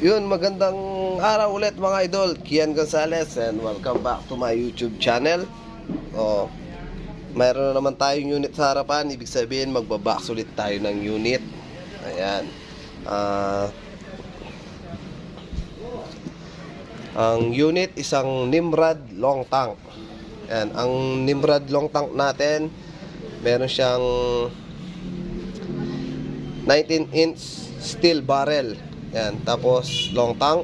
Yun, magandang araw ulit mga idol. Kian Gonzalez and welcome back to my YouTube channel. Oh, mayroon na naman tayong unit sa harapan. Ibig sabihin, magbabox ulit tayo ng unit. Ayan. Ah... ang unit isang Nimrod long tank. Ayan, ang Nimrod long tank natin meron siyang 19 inch steel barrel. Yan, tapos long tank.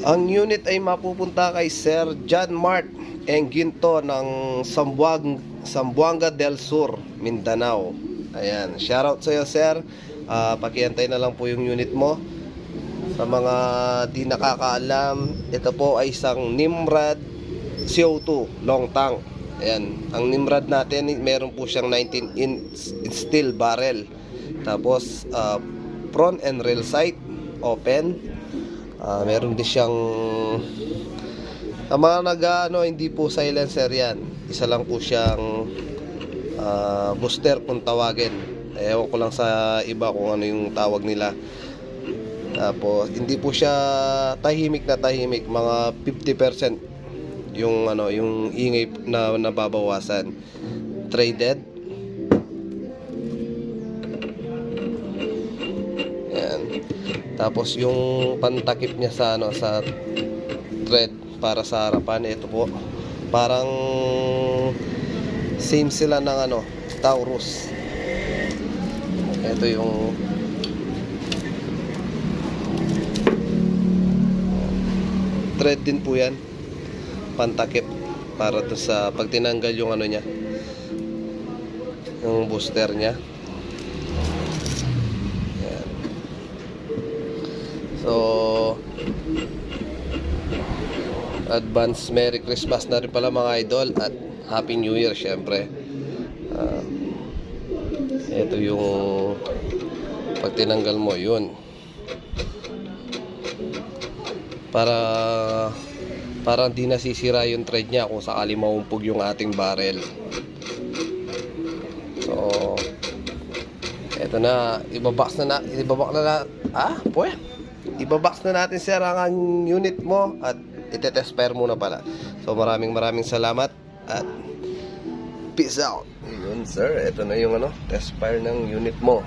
Ang unit ay mapupunta kay Sir John Mart Engginto ng Sambuang, Sambuanga del Sur, Mindanao. Ayan, shoutout sa iyo sir. Ah, pakiantay na lang po yung unit mo. Sa mga di nakakaalam, ito po ay isang Nimrod CO2 long tank. Ayan, ang Nimrod natin, meron po siyang 19 inch steel barrel. Tapos, ah, front and rail sight, open. Ah, meron din siyang ang mga nag ano, hindi po silencer yan. Isa lang po siyang ah, booster kung tawagin. Ewan ko lang sa iba kung ano yung tawag nila. Tapos, hindi po siya tahimik na tahimik. Mga 50% yung ano, yung ingay na nababawasan. Traded. Yan. Tapos yung pantakip niya sa ano sa thread para sa harapan ito po. Parang same sila ng ano, Taurus. Ito yung thread din po yan pantakip para to sa pag tinanggal yung ano niya yung booster niya. Yan. so advance Merry Christmas na rin pala mga idol at Happy New Year syempre. Ah, ito yung pag tinanggal mo yun. Para para hindi nasisira yung thread niya kung sakali maumpog yung ating barrel. So, eto na, ibabox na na, ibabox na na, ah, pwe, ibabox na natin sir ang unit mo at itetest fire muna pala. So, maraming maraming salamat at peace out. Yun sir, eto na yung ano, test fire ng unit mo.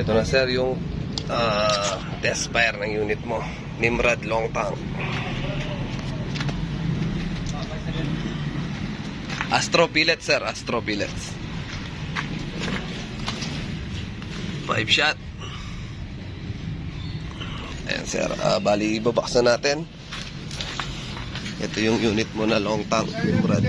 Ito na sir yung ah, test fire ng unit mo. Nimrod long tank. Astro pellets sir, Astro pellets. 5 shot. Ayan sir, Ah, bali na natin. Ito yung unit mo na long tank, Nimrod.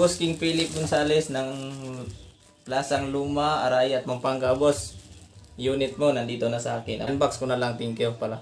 Boss King Philip Gonzales ng Plasang Luma, Araya at Pampanga, boss. Unit mo, nandito na sa akin. Unbox ko na lang, thank you pala.